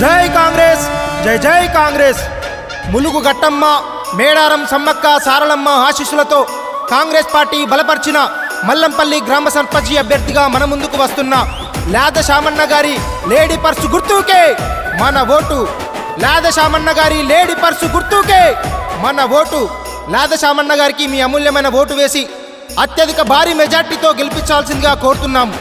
జై కాంగ్రెస్ జై జై కాంగ్రెస్. ములుగు గట్టమ్మ మేడారం సమ్మక్క సారలమ్మ ఆశీస్సులతో కాంగ్రెస్ పార్టీ బలపరిచిన మల్లంపల్లి గ్రామ సర్పంచి అభ్యర్థిగా మన ముందుకు వస్తున్న లేద శామన్న గారి లేడీ పర్సు గుర్తుకే మన ఓటు. లేద శామన్న గారి లేడీ పర్సు గుర్తుకే మన ఓటు. లేద శామన్న గారికి మీ అమూల్యమైన ఓటు వేసి అత్యధిక భారీ మెజార్టీతో గెలిపించాల్సిందిగా కోరుతున్నాము.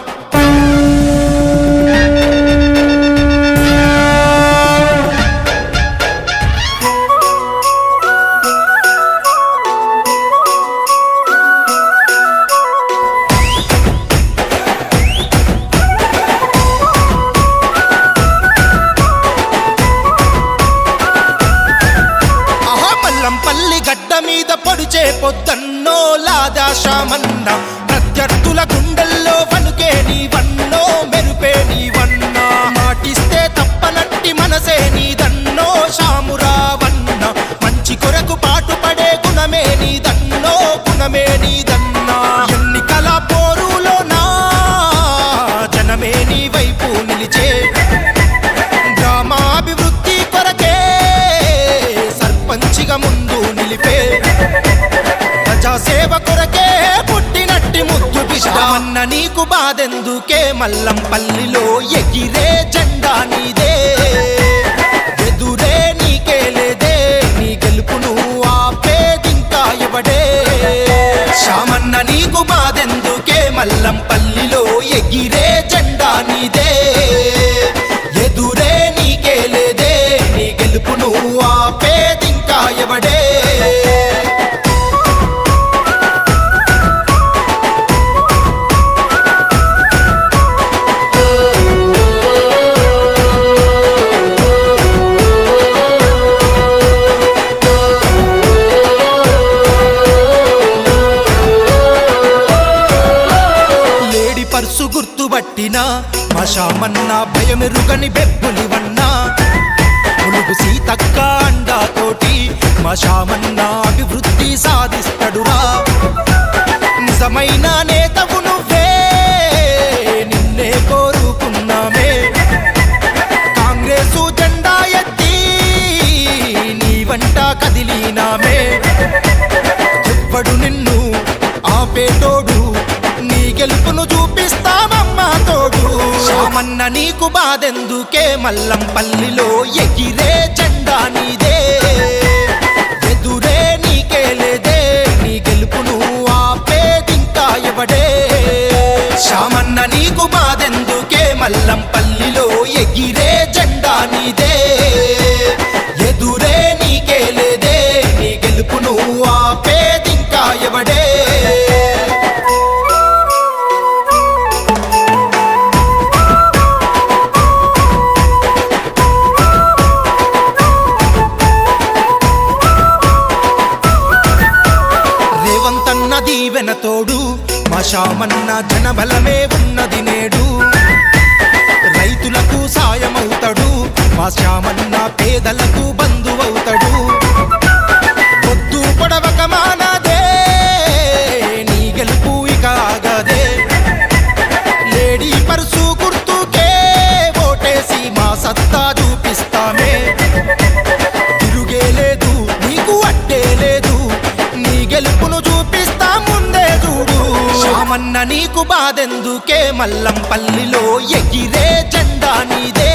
పొద్దన్నో లాదా శామన్న. ప్రత్యర్థుల గుండెల్లో వణుకే నీవన్నో మెరుపే నీవన్నా మాటిస్తే తప్పనట్టి మనసే నీదన్నో శామురావన్న మంచి కొరకు పాటుపడే గుణమే నీదన్నో గుణమే నీదన్నా కొరకే పుట్టినట్టి ముద్దు పిష్టమన్న నీకు బాధెందుకే మల్లంపల్లిలో ఎగిరే జెండా నీదే. ఎదురే నీకే లేదే నీ గెలుపును ఆపేదింకా ఎవడే. శామన్న నీకు బాధెందుకే మల్లంపల్లిలో ఎగిరే పర్సు పర్సు గుర్తుబట్టిన మషామన్నా భయమెరుగని బెబ్బులివన్నా ములుగు సీతక్క అండాతోటి మషామన్న అభివృద్ధి సాధిస్తడురా. నిజమైన గెలుపును తోడు శామన్న నీకు బాధెందుకే మల్లంపల్లిలో ఎగిరే జెండా నీదే. ఎదురే నీకే లేదే నీ గెలుపును ఆపేదింకా ఎవడే. శామన్న నీకు బాధెందుకే మల్లంపల్లిలో మా శామన్న జనబలమే ఉన్నది నేడు. రైతులకు సాయమవుతాడు మా శ్యామన్న పేదలకు బంధువవుతాడు. పొద్దు పొడవక మానదే నీ గెలుపు ఇక ఆగదే. లేడీ పరుసు గుర్తుకే ఓటేసి మా సత్తా చూపిస్తామే. మామన్న నీకు బాధెందుకే? మల్లంపల్లిలో ఎగిరే జెండా నీదే.